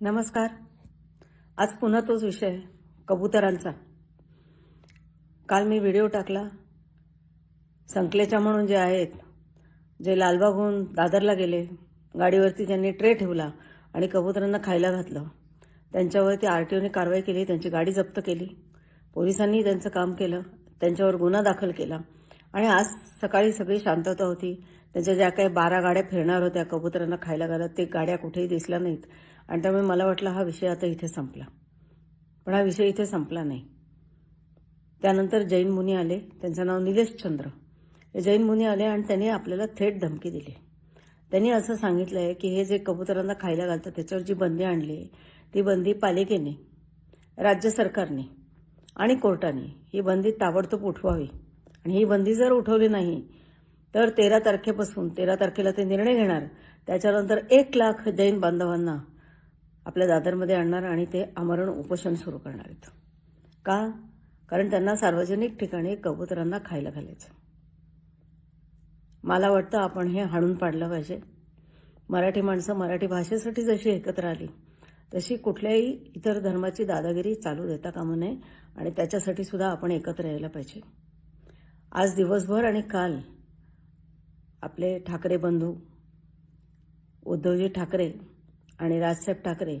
नमस्कार. आज पुन्हा तोच विषय कबुतरांचा. काल मी व्हिडिओ टाकला. संकलेच्या म्हणून जे आहेत जे लालबागहून दादरला गेले गाडीवरती त्यांनी ट्रे ठेवला आणि कबुतरांना खायला घातलं. त्यांच्यावरती आर टी ओने कारवाई केली त्यांची गाडी जप्त केली. पोलिसांनी त्यांचं काम केलं त्यांच्यावर गुन्हा दाखल केला. आणि आज सकाळी सगळी शांतता होती. त्यांच्या ज्या काही बारा गाड्या फिरणार होत्या कबुतरांना खायला घालत ते गाड्या कुठेही दिसल्या नाहीत. आणि त्यामुळे मला वाटलं हा विषय आता इथे संपला. पण हा विषय इथे संपला नाही. त्यानंतर जैन मुनी आले. त्यांचं नाव निलेश चंद्र. हे जैन मुनी आले आणि त्यांनी आपल्याला थेट धमकी दिली. त्यांनी असं सांगितलं आहे की हे जे कबुतरांना खायला घालतात त्याच्यावर जी बंदी आणली आहे ती बंदी पालिकेने राज्य सरकारने आणि कोर्टाने. ही बंदी ताबडतोब उठवावी. आणि ही बंदी जर उठवली नाही तर तेरा तारखेपासून तेरा तारखेला ते निर्णय घेणार. त्याच्यानंतर एक लाख जैन बांधवांना आपल्या दादरमध्ये आणणार आणि ते आमरण उपोषण सुरू करणार आहेत का? कारण त्यांना सार्वजनिक ठिकाणी कबुतरांना खायला घालायचं. मला वाटतं आपण हे हाणून पाडलं पाहिजे. मराठी माणसं मराठी भाषेसाठी जशी एकत्र आली तशी कुठल्याही इतर धर्माची दादागिरी चालू देता कामा नये आणि त्याच्यासाठी सुद्धा आपण एकत्र यायला पाहिजे. आज दिवसभर आणि काल आपले ठाकरे बंधू उद्धवजी ठाकरे आणि राजसाहेब ठाकरे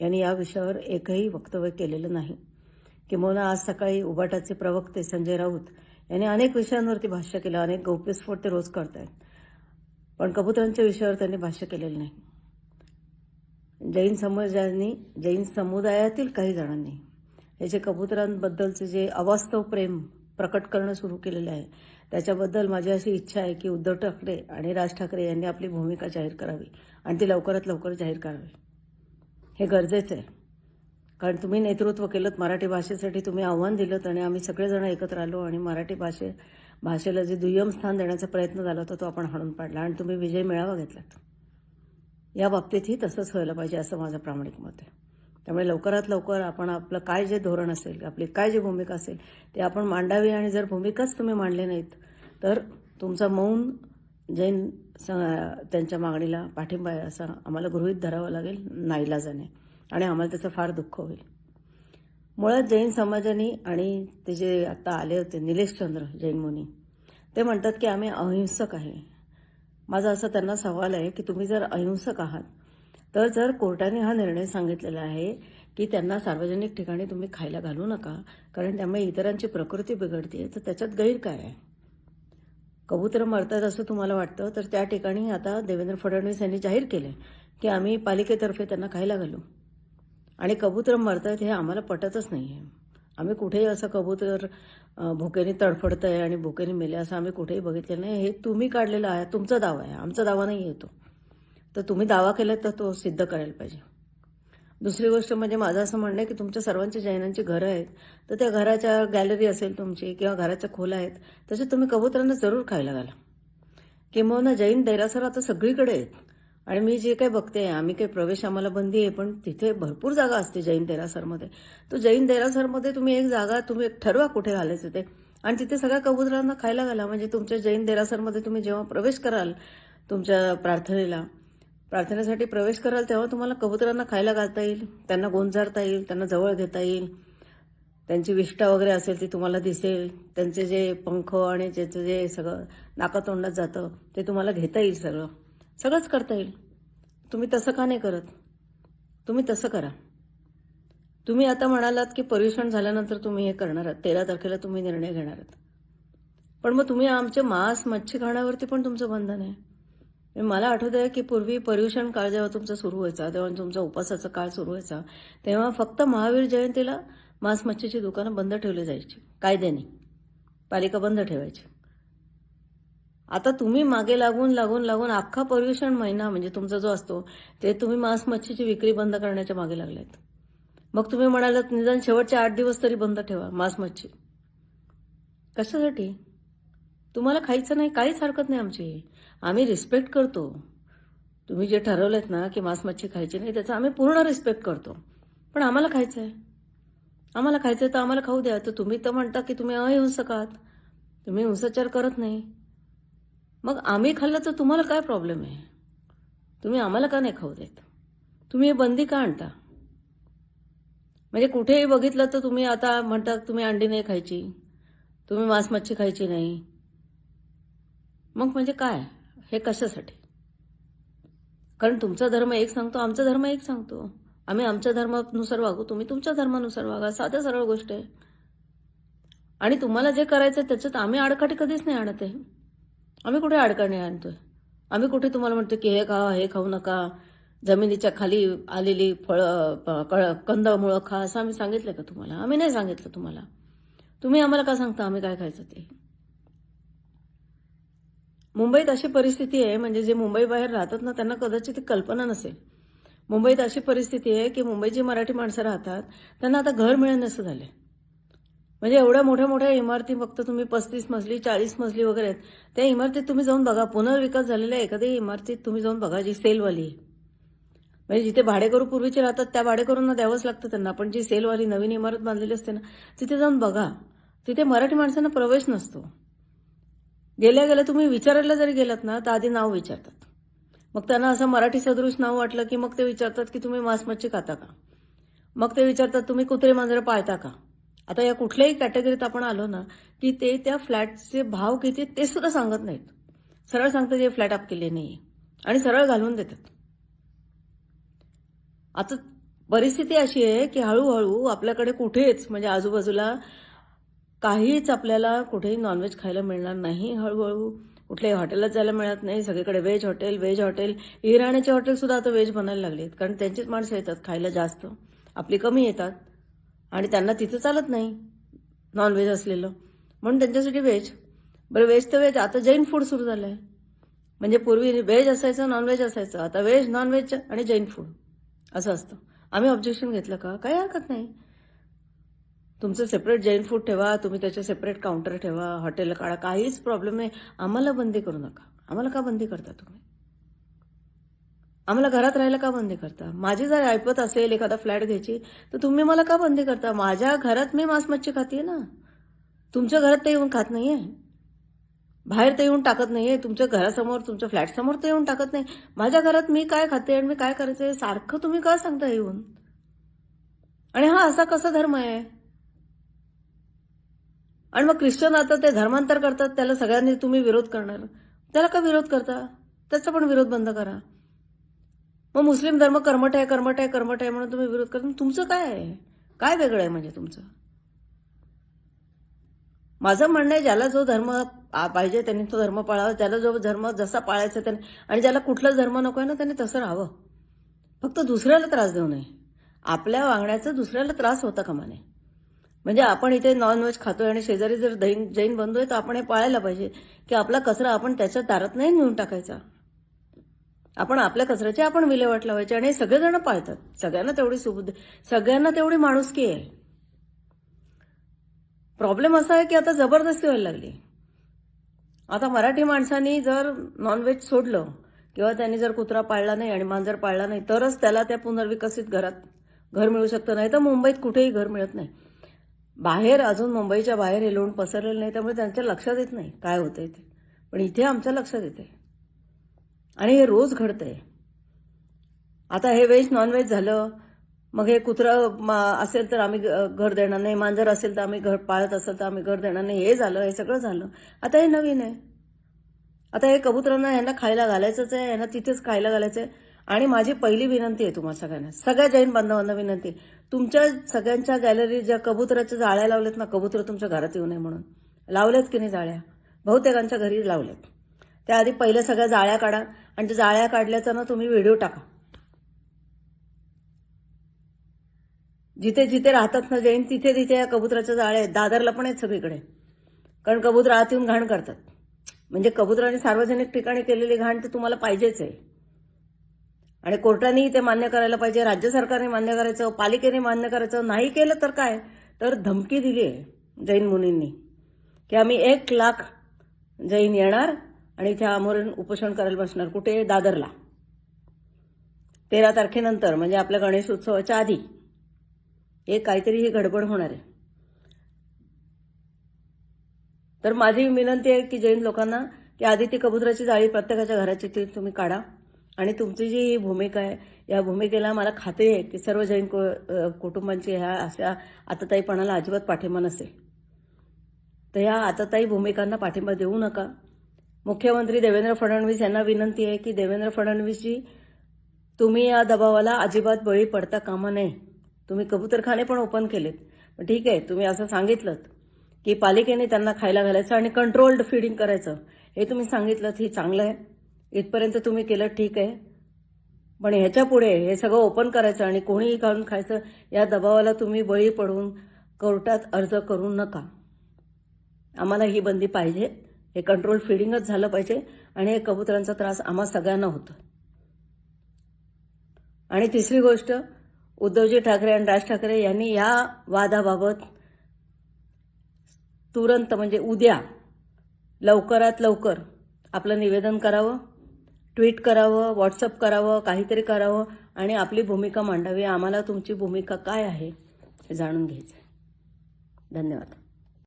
यांनी या विषयावर एकही वक्तव्य केलेलं नाही. किंबहुना आज सकाळी उबाटाचे प्रवक्ते संजय राऊत यांनी अनेक विषयांवरती भाष्य केलं अनेक गौप्यस्फोट ते रोज करतायत. पण कबुतरांच्या विषयावर त्यांनी भाष्य केलेलं नाही. जैन समाजांनी जैन समुदायातील काही जणांनी हे जे कबुतरांबद्दलचे जे अवास्तव प्रेम प्रकट करणं सुरू केलेलं आहे त्याच्याबद्दल माझी अशी इच्छा आहे की उद्धव ठाकरे आणि राज ठाकरे यांनी आपली भूमिका जाहीर करावी आणि ती लवकरात लवकर जाहीर करावी. हे गरजेचं आहे. कारण तुम्ही नेतृत्व केलं मराठी भाषेसाठी तुम्ही आव्हान दिलं आणि आम्ही सगळेजण एकत्र आलो आणि मराठी भाषे भाषेला जे दुय्यम स्थान देण्याचा प्रयत्न झाला होता तो आपण हाणून पाडला आणि तुम्ही विजय मिळावा घेतलात. या बाबतीतही तसंच व्हायला पाहिजे असं माझं प्रामाणिक मत आहे. त्यामुळे लवकरात लवकर आपण आपलं काय जे धोरण असेल आपली काय जी भूमिका असेल ते आपण मांडावी आणि जर भूमिकाच तुम्ही मांडले नाहीत तर तुमचा मौन जैन स त्यांच्या मागणीला पाठिंबा आहे असं आम्हाला गृहीत धरावं लागेल नाईलाजाने आणि आम्हाला त्याचं फार दुःख होईल. मुळात जैन समाजाने आणि ते जे आत्ता आले होते निलेश चंद्र जैन मुनी ते म्हणतात की आम्ही अहिंसक आहे. माझा असा त्यांना सवाल आहे की तुम्ही जर अहिंसक आहात तर जर कोर्टाने हा निर्णय सांगितलेला आहे की त्यांना सार्वजनिक ठिकाणी तुम्ही खायला घालू नका कारण त्यामुळे इतरांची प्रकृती बिघडते तर त्याच्यात गैर काय आहे? कबूतर मरतात असं तुम्हाला वाटतं तर त्या ठिकाणी आता देवेंद्र फडणवीस यांनी जाहीर केलं की आम्ही पालिकेतर्फे त्यांना खायला घालू. आणि कबूतर मरतात हे आम्हाला पटतच नाही आहे आम्ही कुठेही असं कबूतर भुकेने तडफडत आहे आणि भुकेने मेले असं आम्ही कुठेही बघितलं नाही हे तुम्ही काढलेलं आहे तुमचा दावा आहे आमचा दावा नाही येतो तर तुम्ही दावा केला तर तो सिद्ध करायला पाहिजे. दुसरी गोष्ट म्हणजे माझं असं म्हणणं आहे की तुमच्या सर्वांच्या जैनांची घरं आहेत तर त्या घराच्या गॅलरी असेल तुमची किंवा घराच्या खोल्या आहेत तसे तुम्ही कबुतरांना जरूर खायला घाला. किंबहुना जैन दैरासर आता सगळीकडे आहेत. आणि मी जे काही बघते आम्ही काही प्रवेश आम्हाला बंदी आहे पण तिथे भरपूर जागा असते जैन देरासरमध्ये. तो जैन देरासरमध्ये तुम्ही एक जागा तुम्ही एक ठरवा कुठे घालायचं ते. आणि तिथे सगळ्या कबुतरांना खायला घाला. म्हणजे तुमच्या जैन देरासरमध्ये तुम्ही जेव्हा प्रवेश कराल तुमच्या प्रार्थनेला प्रार्थनेसाठी प्रवेश कराल तेव्हा तुम्हाला कबुतरांना खायला घालता येईल त्यांना गोंजारता येईल त्यांना जवळ घेता येईल. त्यांची विष्ठा वगैरे असेल ती तुम्हाला दिसेल. त्यांचे जे पंख आणि ज्याचं जे सगळं नाकातोंडात जातं ते तुम्हाला घेता येईल सगळं. सगळंच करता येईल. तुम्ही तसं का नाही करत? तुम्ही तसं करा. तुम्ही आता म्हणालात की पर्युषण झाल्यानंतर तुम्ही हे करणार आहात. तेरा तारखेला तुम्ही निर्णय घेणार आहात. पण मग तुम्ही आमचे मांस मच्छी खाण्यावरती पण तुमचं बंधन आहे. मला आठवत आहे की पूर्वी पर्युषण काळ जेव्हा तुमचा सुरू व्हायचा तेव्हा तुमचा उपासाचा काळ सुरू व्हायचा तेव्हा फक्त महावीर जयंतीला मांस मच्छीची दुकानं बंद ठेवली जायची कायद्याने. पालिका बंद ठेवायची. आता तुम्ही मागे लागून लागून लागून अख्खा पर्युषण महिना म्हणजे तुमचा जो असतो ते तुम्ही मांस मच्छीची विक्री बंद करण्याच्या मागे लागलेत. मग तुम्ही म्हणालात निदान शेवटचे आठ दिवस तरी बंद ठेवा मांस मच्छी. कशासाठी? तुम्हाला खायचं नाही काहीच हरकत नाही आमची. आम्ही रिस्पेक्ट करतो. तुम्ही जे ठरवलेत ना की मांस मच्छी खायची नाही त्याचा आम्ही पूर्ण रिस्पेक्ट करतो. पण आम्हाला खायचं आहे आम्हाला खायचं आहे तर आम्हाला खाऊ द्या. तर तुम्ही तर म्हणता की तुम्ही अहिंसक आहात. तुम्ही हिंसाचार करत नाही. मग आम्ही खाल्लं तर तुम्हाला काय प्रॉब्लेम आहे? तुम्ही आम्हाला का नाही खाऊ देत? तुम्ही हे बंदी का आणता? म्हणजे कुठेही बघितलं तर तुम्ही आता म्हणता तुम्ही अंडी नाही खायची. तुम्ही मांस मच्छी खायची नाही. मग म्हणजे काय? हे कशासाठी? कारण तुमचा धर्म एक सांगतो आमचा धर्म एक सांगतो. आम्ही आमच्या धर्मानुसार वागू तुम्ही तुमच्या धर्मानुसार वागा. साध्या सरळ गोष्ट आहे. आणि तुम्हाला जे करायचं त्याच्यात आम्ही आडकाठी कधीच नाही आणत आहे. आम्ही कुठे आडकाठी आणतोय? आम्ही कुठे तुम्हाला म्हणतो की हे खा हे खाऊ नका. जमिनीच्या खाली आलेली फळं कळ- कंदमुळं खा असं आम्ही सांगितलं का तुम्हाला? आम्ही नाही सांगितलं तुम्हाला. तुम्ही आम्हाला का सांगता आम्ही काय खायचं ते? मुंबईत अशी परिस्थिती आहे म्हणजे जे मुंबई बाहेर राहतात ना त्यांना कदाचित कल्पना नसेल. मुंबईत अशी परिस्थिती आहे की मुंबईची मराठी माणसं राहतात त्यांना आता घर मिळेल असं झालं म्हणजे एवढ्या मोठ्या मोठ्या इमारती फक्त तुम्ही पस्तीस मजली चाळीस मजली वगैरे आहेत त्या इमारतीत तुम्ही जाऊन बघा पुनर्विकास झालेल्या एखाद्या इमारतीत तुम्ही जाऊन बघा जी सेलवाली आहे. म्हणजे जिथे भाडेकरू पूर्वीचे राहतात त्या भाडेकरूंना द्यावंच लागतं त्यांना पण जी सेलवाली नवीन इमारत बांधलेली असते ना तिथे जाऊन बघा. तिथे मराठी माणसांना प्रवेश नसतो. गेल्या गेल्या तुम्ही विचारायला जरी गेलात ना तर आधी नाव विचारतात. मग त्यांना असं मराठी सदृश नाव वाटलं की मग ते विचारतात की तुम्ही मांस मच्छी खाता का? मग ते विचारतात तुम्ही कुत्रे मांजरं पाळता का? आता या कुठल्याही कॅटेगरीत आपण आलो ना की ते त्या फ्लॅटचे भाव किती ते सुद्धा सांगत नाहीत. सरळ सांगतात हे फ्लॅट आप केले नाही आणि सरळ घालून देतात. आता परिस्थिती अशी आहे की हळूहळू आपल्याकडे कुठेच म्हणजे आजूबाजूला काहीच आपल्याला कुठेही नॉनव्हेज खायला मिळणार नाही हळूहळू. कुठल्याही हॉटेलात जायला मिळत नाही. सगळीकडे व्हेज हॉटेल व्हेज हॉटेल इराण्याचे हॉटेलसुद्धा आता व्हेज बनायला लागले आहेत कारण त्यांचीच माणसं येतात खायला जास्त. आपली कमी येतात. आणि त्यांना तिथं चालत नाही. नॉनव्हेज असलेलं. म्हणून त्यांच्यासाठी व्हेज बरं व्हेज तर व्हेज आता जैन फूड सुरू झालं आहे म्हणजे पूर्वी व्हेज असायचं नॉनव्हेज असायचं. आता व्हेज नॉनव्हेज आणि जैन फूड असं असतं. आम्ही ऑब्जेक्शन घेतलं का? काही हरकत नाही. तुमचं सेपरेट जैन फूड ठेवा तुम्ही त्याचे सेपरेट काउंटर ठेवा हॉटेल काढा. काहीच प्रॉब्लेम नाही. आम्हाला बंदी करू नका. आम्हाला का बंदी करता तुम्ही? आम्हाला घरात राहायला का बंदी करता? माझी जर ऐपत असेल एखादा फ्लॅट घ्यायची तर तुम्ही मला का बंदी करता? माझ्या घरात मी मांस मच्छी खाते ना. तुमच्या घरात ते येऊन खात नाहीये. बाहेर ते येऊन टाकत नाहीये. तुमच्या घरासमोर तुमच्या फ्लॅटसमोर ते येऊन टाकत नाही. माझ्या घरात मी काय खाते आणि मी काय करायचं सारखं तुम्ही का सांगता येऊन? आणि हा असा कसा धर्म आहे? आणि मग ख्रिश्चन आता ते धर्मांतर करतात त्याला सगळ्यांनी तुम्ही विरोध करणार. त्याला का विरोध करता? त्याचा पण विरोध बंद करा. मग मुस्लिम धर्म कर्मठ आहे कर्मठ आहे कर्मठ आहे म्हणून तुम्ही विरोध करता. तुमचं काय आहे? काय वेगळं आहे म्हणजे तुमचं? माझं म्हणणं आहे ज्याला जो धर्म आ- पाहिजे त्यांनी तो धर्म पाळावा. ज्याला जो धर्म जसा पाळायचा त्याने आणि ज्याला कुठलाच धर्म नको आहे ना त्याने तसं राहावं. फक्त दुसऱ्याला त्रास देऊ नये. आपल्या वागण्याचा दुसऱ्याला त्रास होता कमाने नये. म्हणजे आपण इथे नॉनव्हेज खातोय आणि शेजारी जर दैन जैन बंधू आहे तर आपण हे पाळायला पाहिजे की आपला कचरा आपण त्याच्या दारात नाही नेऊन टाकायचा. आपण आपल्या कचऱ्याची आपण विल्हेवाट लावायची आणि हे सगळेजण पाळतात. सगळ्यांना तेवढी सुबुद्ध सगळ्यांना तेवढी माणुसकी आहे. प्रॉब्लेम असा आहे की आता जबरदस्ती व्हायला लागली. आता मराठी माणसांनी जर नॉनव्हेज सोडलं किंवा त्यांनी जर कुत्रा पाळला नाही आणि मांजर पाळला नाही तरच त्याला त्या पुनर्विकसित घरात घर मिळू शकतं. नाही तर मुंबईत कुठेही घर मिळत नाही. बाहेर अजून मुंबईच्या बाहेर हे लोण पसरलेलं नाही त्यामुळे त्यांच्या लक्षात येत नाही काय होतंय ते. पण इथे आमच्या लक्षात येते आणि हे रोज घडतंय. आता हे व्हेज नॉनव्हेज झालं मग हे कुत्रं मा- असेल तर आम्ही ग- घर देणार नाही मांजर असेल तर आम्ही घर पाळत असेल तर आम्ही घर देणार नाही हे झालं हे सगळं झालं. आता हे नवीन आहे. आता हे कबुतरांना यांना खायला घालायचंच आहे यांना तिथेच खायला घालायचं आहे आणि माझी पहिली विनंती आहे तुम्हाला सगळ्यांना. सगळ्या जैन बांधवांना विनंती आहे. तुमच्या सगळ्यांच्या गॅलरी ज्या कबुतराच्या जाळ्या लावल्यात ना कबुतर तुमच्या घरात येऊ नये म्हणून. लावल्यात की नाही जाळ्या? बहुतेकांच्या घरी लावल्यात. त्याआधी पहिल्या सगळ्या जाळ्या काढा आणि त्या जाळ्या काढल्याचा ना तुम्ही व्हिडिओ टाका. जिथे जिथे राहतात ना जैन तिथे तिथे या कबुतराच्या जाळ्या आहेत. दादरला पण आहेत सगळीकडे. कारण कबूतर आत येऊन घाण करतात. म्हणजे कबुतराने सार्वजनिक ठिकाणी केलेली घाण तर तुम्हाला पाहिजेच आहे. आणि कोर्टानेही ते मान्य करायला पाहिजे राज्य सरकारने मान्य करायचं पालिकेने मान्य करायचं नाही केलं तर काय? तर धमकी दिली आहे जैन मुनींनी की आम्ही एक लाख जैन येणार आणि इथे आमरण उपोषण करायला बसणार कुठे? दादरला. तेरा तारखेनंतर म्हणजे आपल्या गणेश उत्सवाच्या आधी. हे काहीतरी ही गडबड होणार आहे. तर माझी विनंती आहे की जैन लोकांना की आधी ती कबुतराची जाळी प्रत्येकाच्या घराची ती तुम्ही काढा. आणि तुमची जी भूमिका आहे या भूमिकेला मला खात्री आहे की सर्व जैन कु- कुटुंबांची ह्या अशा आतताईपणाला अजिबात पाठिंबा नसेल. तर या आतताई भूमिकांना पाठिंबा देऊ नका. मुख्यमंत्री देवेंद्र फडणवीस यांना विनंती आहे की देवेंद्र फडणवीसजी तुम्ही या दबावाला अजिबात बळी पडता कामा नये. तुम्ही कबूतरखाने पण ओपन केलेत. पण ठीक आहे तुम्ही असं सांगितलं की पालिकेने त्यांना खायला घालायचं आणि कंट्रोल्ड फिडिंग करायचं. हे तुम्ही सांगितलं हे चांगलं आहे. इथपर्यंत तुम्ही केलं ठीक आहे. पण ह्याच्या पुढे हे सगळं ओपन करायचं आणि कोणीही काढून खायचं या दबावाला तुम्ही बळी पडून कोर्टात अर्ज करू नका. आम्हाला ही बंदी पाहिजे. हे कंट्रोल फिडिंगच झालं पाहिजे आणि हे कबुतरांचा त्रास आम्हा सगळ्यांना होतो. आणि तिसरी गोष्ट उद्धवजी ठाकरे आणि राज ठाकरे यांनी या वादाबाबत तुरंत म्हणजे उद्या लवकरात लवकर आपलं निवेदन करावं. ट्विट करावं व्हॉट्सअप करावं काहीतरी करावं आणि आपली भूमिका मांडावी. आम्हाला तुमची भूमिका काय आहे हे जाणून घ्यायचं आहे धन्यवाद.